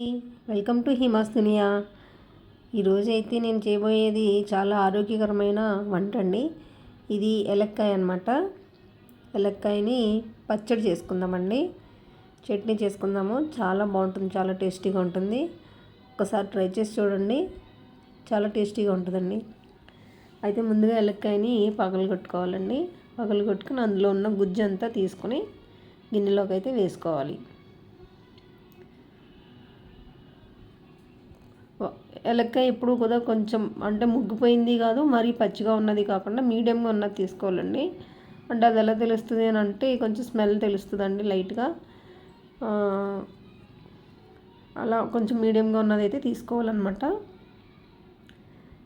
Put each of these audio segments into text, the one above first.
Welcome to Hima's దునియా. ఈరోజు అయితే నేను చేయబోయేది చాలా ఆరోగ్యకరమైన వంట అండి. ఇది ఎలక్కాయ అనమాట ఎలక్కాయని పచ్చడి చేసుకుందామండి. చట్నీ చేసుకుందాము. చాలా బాగుంటుంది చాలా టేస్టీగా ఉంటుంది. ఒకసారి ట్రై చేసి చూడండి. చాలా టేస్టీగా ఉంటుందండి. అయితే ముందుగా ఎలక్కాయని పగలగొట్టుకోవాలండి. పగలగొట్టుకుని అందులో ఉన్న గుజ్జు అంతా తీసుకొని గిన్నెలోకి అయితే వేసుకోవాలి. ఎలక్కాయ ఎప్పుడు కూడా కొంచెం అంటే ముగ్గిపోయింది కాదు మరీ పచ్చిగా ఉన్నది కాకుండా మీడియంగా ఉన్నది తీసుకోవాలండి. అంటే అది ఎలా తెలుస్తుంది అని అంటే కొంచెం స్మెల్ తెలుస్తుందండి లైట్గా. అలా కొంచెం మీడియంగా ఉన్నది అయితే తీసుకోవాలన్నమాట.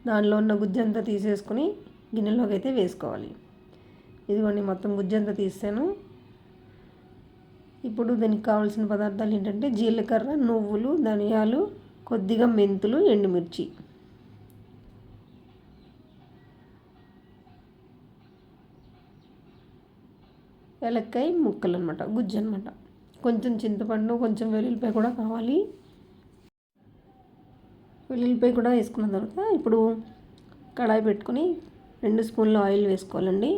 దానిలో ఉన్న గుజ్జంతా తీసేసుకుని గిన్నెలోకి అయితే వేసుకోవాలి. ఇదిగోండి మొత్తం గుజ్జంతా తీసాను ఇప్పుడు దానికి కావాల్సిన పదార్థాలు ఏంటంటే జీలకర్ర నువ్వులు ధనియాలు కొద్దిగా మెంతులు ఎండుమిర్చి. ఎలక్కాయ ముక్కలు అనమాట గుజ్జు అనమాట కొంచెం చింతపండు కొంచెం వెల్లుల్లిపాయ కూడా కావాలి. వెల్లుల్లిపాయ కూడా వేసుకున్న తర్వాత ఇప్పుడు కడాయి పెట్టుకొని రెండు స్పూన్ల ఆయిల్ వేసుకోవాలండి.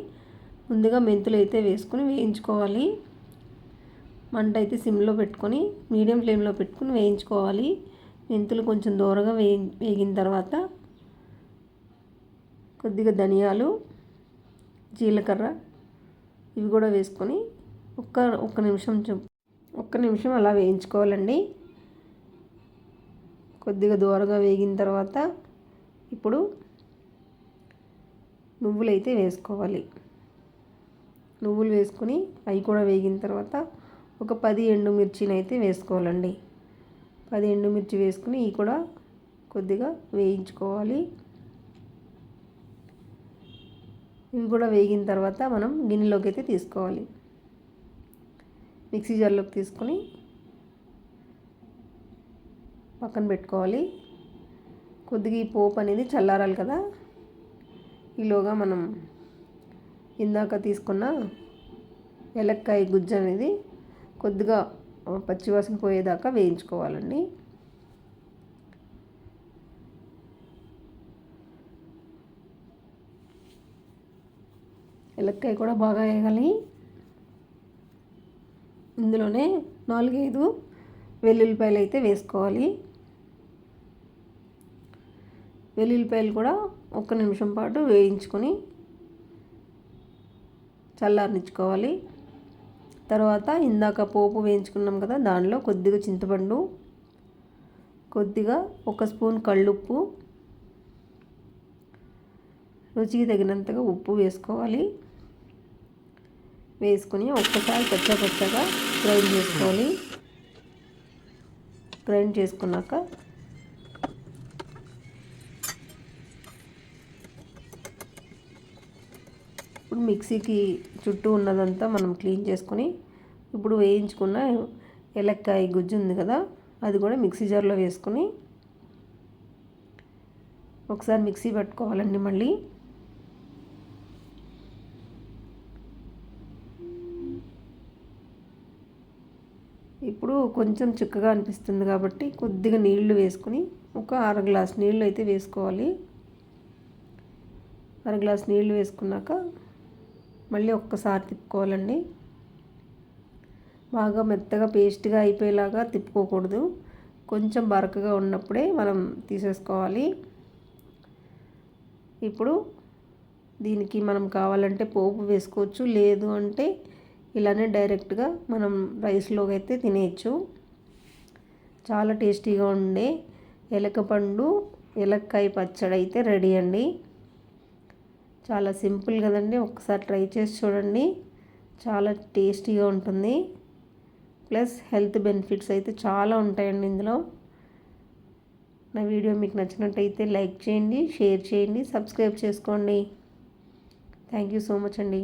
ముందుగా మెంతులు అయితే వేసుకొని వేయించుకోవాలి. మంట అయితే సిమ్లో పెట్టుకొని మీడియం ఫ్లేమ్లో పెట్టుకొని వేయించుకోవాలి. మెంతులు కొంచెం దూరంగా వే వేగిన తర్వాత కొద్దిగా ధనియాలు జీలకర్ర ఇవి కూడా వేసుకొని ఒక్క ఒక్క నిమిషం ఒక్క నిమిషం అలా వేయించుకోవాలండి. కొద్దిగా దూరగా వేగిన తర్వాత ఇప్పుడు నువ్వులు అయితే వేసుకోవాలి. నువ్వులు వేసుకొని అవి కూడా వేగిన తర్వాత ఒక పది ఎండుమిర్చిని అయితే వేసుకోవాలండి. పది ఎండుమిర్చి వేసుకుని ఇవి కూడా కొద్దిగా వేయించుకోవాలి. ఇవి కూడా వేగిన తర్వాత మనం గిన్నెలోకి అయితే తీసుకోవాలి. మిక్సీ జార్లోకి తీసుకొని పక్కన పెట్టుకోవాలి. కొద్దిగా ఈ పోపు అనేది చల్లారాలి కదా. ఈలోగా మనం ఇందాక తీసుకున్న ఎలక్కాయ గుజ్జు అనేది కొద్దిగా పచ్చివాసన పోయేదాకా వేయించుకోవాలండి. ఎలక్కాయ కూడా బాగా వేయాలి ఇందులోనే నాలుగైదు వెల్లుల్లిపాయలు అయితే వేసుకోవాలి. వెల్లుల్లిపాయలు కూడా ఒక్క నిమిషం పాటు వేయించుకొని చల్లారనిచ్చుకోవాలి. తర్వాత ఇందాక పోపు వేయించుకున్నాం కదా దానిలో కొద్దిగా చింతపండు కొద్దిగా ఒక స్పూన్ కళ్ళుప్పు రుచికి తగినంతగా ఉప్పు వేసుకోవాలి. వేసుకొని ఒక్కసారి పచ్చ పచ్చగా గ్రైండ్ చేసుకోవాలి. గ్రైండ్ చేసుకున్నాక ఇప్పుడు మిక్సీకి చుట్టూ ఉన్నదంతా మనం క్లీన్ చేసుకొని ఇప్పుడు వేయించుకున్న ఎలక్కాయ గుజ్జు ఉంది కదా అది కూడా మిక్సీ జార్లో వేసుకొని ఒకసారి మిక్సీ పట్టుకోవాలండి మళ్ళీ. ఇప్పుడు కొంచెం చిక్కగా అనిపిస్తుంది కాబట్టి కొద్దిగా నీళ్ళు వేసుకొని ఒక అర గ్లాస్ నీళ్ళు అయితే వేసుకోవాలి. అర గ్లాస్ నీళ్ళు వేసుకున్నాక మళ్ళీ ఒక్కసారి తిప్పుకోవాలండి. బాగా మెత్తగా పేస్ట్గా అయిపోయేలాగా తిప్పుకోకూడదు. కొంచెం బరకగా ఉన్నప్పుడే మనం తీసేసుకోవాలి. ఇప్పుడు దీనికి మనం కావాలంటే పోపు వేసుకోవచ్చు లేదు అంటే ఇలానే డైరెక్ట్గా మనం రైస్లోకి అయితే తినేయచ్చు. చాలా టేస్టీగా ఉండే ఎలకపండు ఎలక్కాయ పచ్చడి అయితే రెడీ అండి. చాలా సింపుల్ కదండి. ఒకసారి ట్రై చేసి చూడండి. చాలా టేస్టీగా ఉంటుంది. ప్లస్ హెల్త్ బెనిఫిట్స్ అయితే చాలా ఉంటాయండి ఇందులో. నా వీడియో మీకు నచ్చినట్టయితే లైక్ చేయండి షేర్ చేయండి సబ్స్క్రైబ్ చేసుకోండి. థ్యాంక్ యూ సో మచ్ అండి.